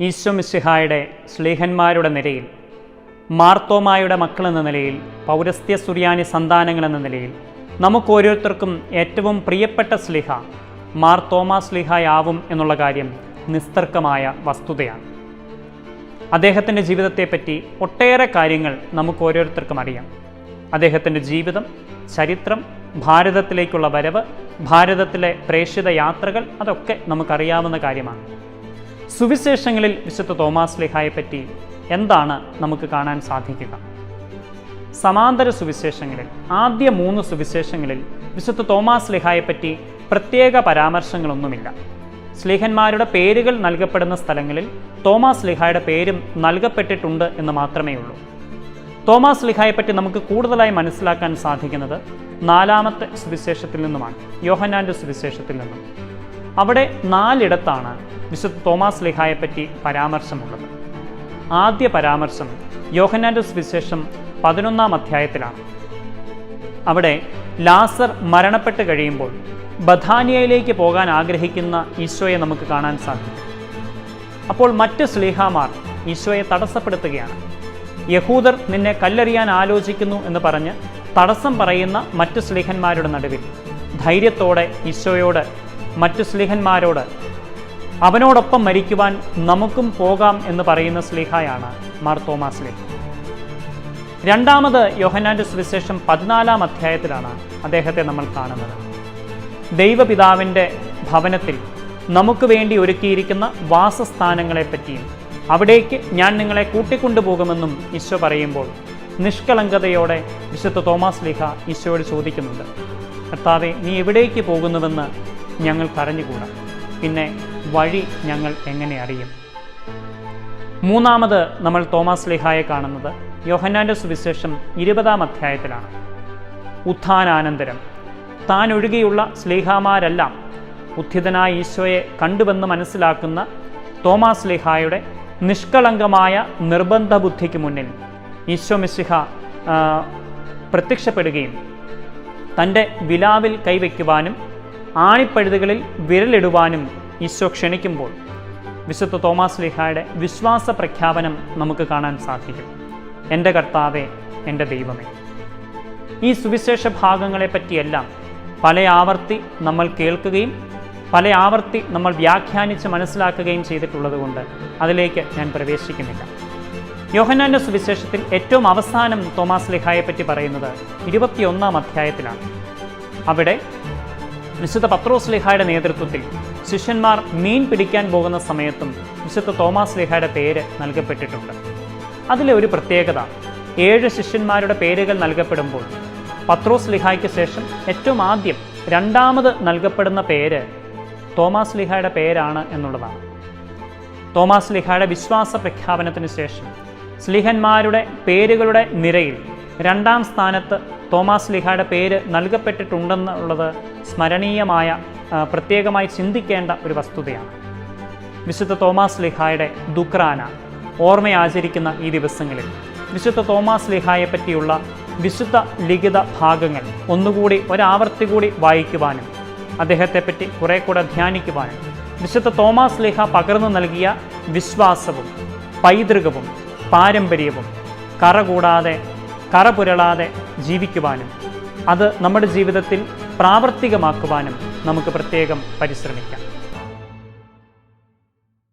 ഈശോ മിശിഹായുടെ സ്ലീഹന്മാരുടെ നിരയിൽ മാർത്തോമായുടെ മക്കളെന്ന നിലയിൽ പൗരസ്ത്യ സുറിയാനി സന്താനങ്ങളെന്ന നിലയിൽ നമുക്ക് ഓരോരുത്തർക്കും ഏറ്റവും പ്രിയപ്പെട്ട സ്ലിഹ മാർ തോമാ സ്ലിഹായാവും എന്നുള്ള കാര്യം നിസ്തർക്കമായ വസ്തുതയാണ്. അദ്ദേഹത്തിന്റെ ജീവിതത്തെപ്പറ്റി ഒട്ടേറെ കാര്യങ്ങൾ നമുക്ക് ഓരോരുത്തർക്കും അറിയാം. അദ്ദേഹത്തിന്റെ ജീവിതം ചരിത്രം ഭാരതത്തിലേക്കുള്ള വരവ് ഭാരതത്തിലെ പ്രേക്ഷിത യാത്രകൾ അതൊക്കെ നമുക്കറിയാവുന്ന കാര്യമാണ്. സുവിശേഷങ്ങളിൽ വിശുദ്ധ തോമാസ് ലിഹായെപ്പറ്റി എന്താണ് നമുക്ക് കാണാൻ സാധിക്കുക? സമാന്തര സുവിശേഷങ്ങളിൽ ആദ്യ മൂന്ന് സുവിശേഷങ്ങളിൽ വിശുദ്ധ തോമാസ് ലിഹായെപ്പറ്റി പ്രത്യേക പരാമർശങ്ങളൊന്നുമില്ല. സ്ലീഹന്മാരുടെ പേരുകൾ നൽകപ്പെടുന്ന സ്ഥലങ്ങളിൽ തോമാസ് ലിഹായുടെ പേരും നൽകപ്പെട്ടിട്ടുണ്ട് എന്ന് മാത്രമേ ഉള്ളൂ. തോമാസ് ലിഹായെപ്പറ്റി നമുക്ക് കൂടുതലായി മനസ്സിലാക്കാൻ സാധിക്കുന്നത് നാലാമത്തെ സുവിശേഷത്തിൽ നിന്നുമാണ് യോഹനാന്റെ സുവിശേഷത്തിൽ നിന്നും. അവിടെ നാലിടത്താണ് വിശുദ്ധ തോമാസ് ലിഹായെപ്പറ്റി പരാമർശമുള്ളത്. ആദ്യ പരാമർശം യോഹന്നാന്റെ സുവിശേഷം പതിനൊന്നാം അധ്യായത്തിലാണ്. അവിടെ ലാസർ മരണപ്പെട്ട് കഴിയുമ്പോൾ ബഥാനിയയിലേക്ക് പോകാൻ ആഗ്രഹിക്കുന്ന ഈശോയെ നമുക്ക് കാണാൻ സാധിക്കും. അപ്പോൾ മറ്റ് സ്ലീഹാമാർ ഈശോയെ തടസ്സപ്പെടുത്തുകയാണ്. യഹൂദർ നിന്നെ കല്ലെറിയാൻ ആലോചിക്കുന്നു എന്ന് പറഞ്ഞ് തടസ്സം പറയുന്ന മറ്റ് സ്ലീഹന്മാരുടെ നടുവിൽ ധൈര്യത്തോടെ ഈശോയോട് മറ്റു സ്ലിഹന്മാരോട് അവനോടൊപ്പം മരിക്കുവാൻ നമുക്കും പോകാം എന്ന് പറയുന്ന സ്ലിഹായാണ് മാർത്തോമാ സ്ലിഹ. രണ്ടാമത് യോഹനാന്റെ സുവിശേഷം പതിനാലാം അധ്യായത്തിലാണ് അദ്ദേഹത്തെ നമ്മൾ കാണുന്നത്. ദൈവപിതാവിന്റെ ഭവനത്തിൽ നമുക്ക് വേണ്ടി ഒരുക്കിയിരിക്കുന്ന വാസസ്ഥാനങ്ങളെപ്പറ്റിയും അവിടേക്ക് ഞാൻ നിങ്ങളെ കൂട്ടിക്കൊണ്ടുപോകുമെന്നും ഈശോ പറയുമ്പോൾ നിഷ്കളങ്കതയോടെ വിശുദ്ധ തോമസ് ലീഹ ഈശോയോട് ചോദിക്കുന്നുണ്ട്. കർത്താവെ നീ എവിടേക്ക് പോകുന്നുവെന്ന് ഞങ്ങൾ അറിഞ്ഞുകൂടാ പിന്നെ വഴി ഞങ്ങൾ എങ്ങനെ അറിയും? മൂന്നാമത് നമ്മൾ തോമസ് ലിഹായെ കാണുന്നത് യോഹന്നാന്റെ സുവിശേഷം ഇരുപതാം അധ്യായത്തിലാണ്. ഉത്ഥാനാനന്തരം. താൻ ഒഴികെയുള്ള സ്ലീഹാമാരെല്ലാം ഉദ്ധിതനായ ഈശോയെ കണ്ടുവെന്ന് മനസ്സിലാക്കുന്ന തോമസ് ലിഹായുടെ നിഷ്കളങ്കമായ നിർബന്ധ ബുദ്ധിക്ക് മുന്നിൽ ഈശോ മിശിഹ പ്രത്യക്ഷപ്പെടുകയും തന്റെ വിലാവിൽ കൈവയ്ക്കുവാനും ആണിപ്പഴുതുകളിൽ വിരലിടുവാനും ഈശോ ക്ഷണിക്കുമ്പോൾ. വിശുദ്ധ തോമാസ് ലിഹായുടെ വിശ്വാസ പ്രഖ്യാപനം നമുക്ക് കാണാൻ സാധിക്കും. എന്റെ കർത്താവെ എന്റെ ദൈവമേ. ഈ സുവിശേഷ ഭാഗങ്ങളെ പറ്റിയെല്ലാം പല ആവർത്തി നമ്മൾ കേൾക്കുകയും പല ആവർത്തി നമ്മൾ വ്യാഖ്യാനിച്ച് മനസ്സിലാക്കുകയും ചെയ്തിട്ടുള്ളത് കൊണ്ട് അതിലേക്ക് ഞാൻ പ്രവേശിക്കുന്നില്ല. യോഹന്നാന്റെ സുവിശേഷത്തിൽ ഏറ്റവും അവസാനം തോമാസ് ലിഹായെപ്പറ്റി പറയുന്നത് ഇരുപത്തിയൊന്നാം അധ്യായത്തിലാണ്. അവിടെ വിശുദ്ധ പത്രോസ് ലിഹായുടെ നേതൃത്വത്തിൽ ശിഷ്യന്മാർ മീൻ പിടിക്കാൻ പോകുന്ന സമയത്തും വിശുദ്ധ തോമാസ് ലിഹായുടെ പേര് നൽകപ്പെട്ടിട്ടുണ്ട്. അതിലെ ഒരു പ്രത്യേകത ഏഴ് ശിഷ്യന്മാരുടെ പേരുകൾ നൽകപ്പെടുമ്പോൾ പത്രോസ് ലിഹായ്ക്ക് ശേഷം ഏറ്റവും ആദ്യം രണ്ടാമത് നൽകപ്പെടുന്ന പേര് തോമാസ് ലിഹായുടെ പേരാണ് എന്നുള്ളതാണ്. തോമാസ് ലിഹായുടെ വിശ്വാസ പ്രഖ്യാപനത്തിന് ശേഷം സ്ലിഹന്മാരുടെ പേരുകളുടെ നിരയിൽ രണ്ടാം സ്ഥാനത്ത് തോമാസ് ലിഹായുടെ പേര് നൽകപ്പെട്ടിട്ടുണ്ടെന്നുള്ളത് സ്മരണീയമായ പ്രത്യേകമായി ചിന്തിക്കേണ്ട ഒരു വസ്തുതയാണ്. വിശുദ്ധ തോമാസ് ലിഹായുടെ ദുക്രാന ഓർമ്മയാചരിക്കുന്ന ഈ ദിവസങ്ങളിൽ വിശുദ്ധ തോമാസ് ലിഹായെ പറ്റിയുള്ള വിശുദ്ധ ലിഖിത ഭാഗങ്ങൾ ഒന്നുകൂടി ഒരാവർത്തി കൂടി വായിക്കുവാനും അദ്ദേഹത്തെപ്പറ്റി കുറെ കൂടെ ധ്യാനിക്കുവാനും വിശുദ്ധ തോമാസ് ലിഹ പകർന്നു നൽകിയ വിശ്വാസവും പൈതൃകവും പാരമ്പര്യവും കറ കൂടാതെ കറ പുരളാതെ ജീവിക്കുവാനും അത് നമ്മുടെ ജീവിതത്തിൽ പ്രാവർത്തികമാക്കുവാനും നമുക്ക് പ്രത്യേകം പരിശ്രമിക്കാം.